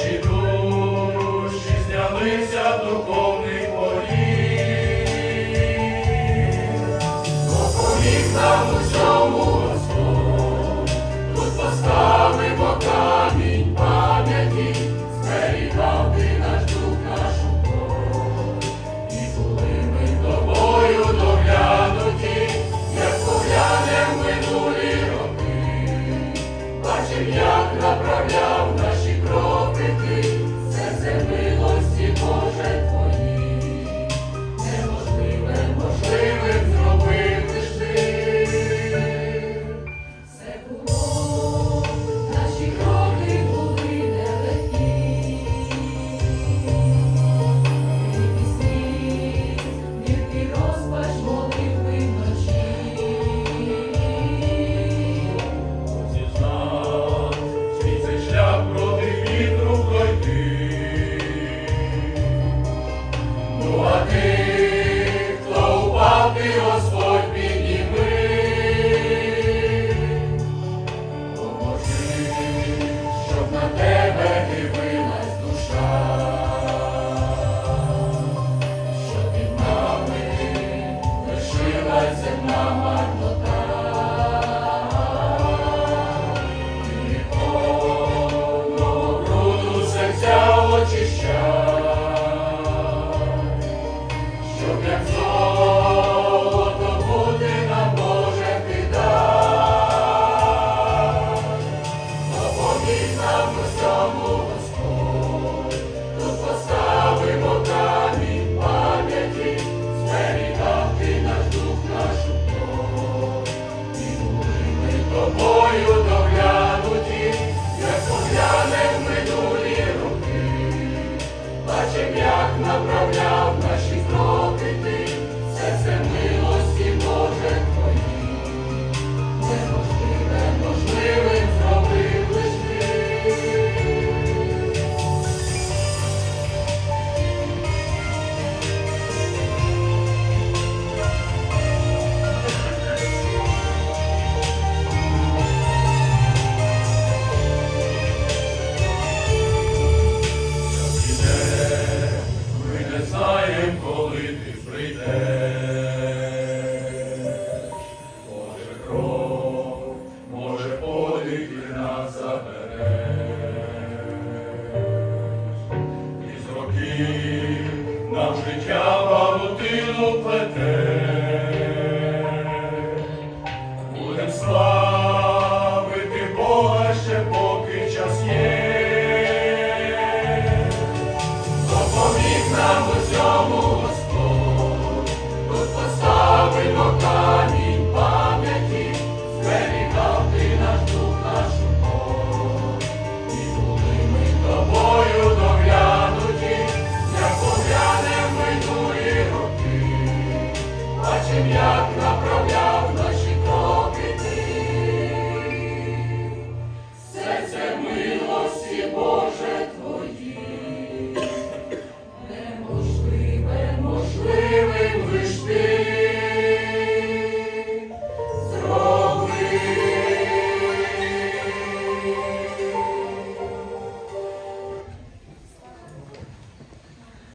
наші знялися в духовний полі, Бо поміг нам у бачив, як направляв наші кропити, це все милості Боже. на тебе дивилась душа, що під нами лишилась земна марна. прийдеш, може може подих нас забереш, із років нам життя павутину плете, будем славити Бога ще поки час є, нам. побачим, як направляв наші.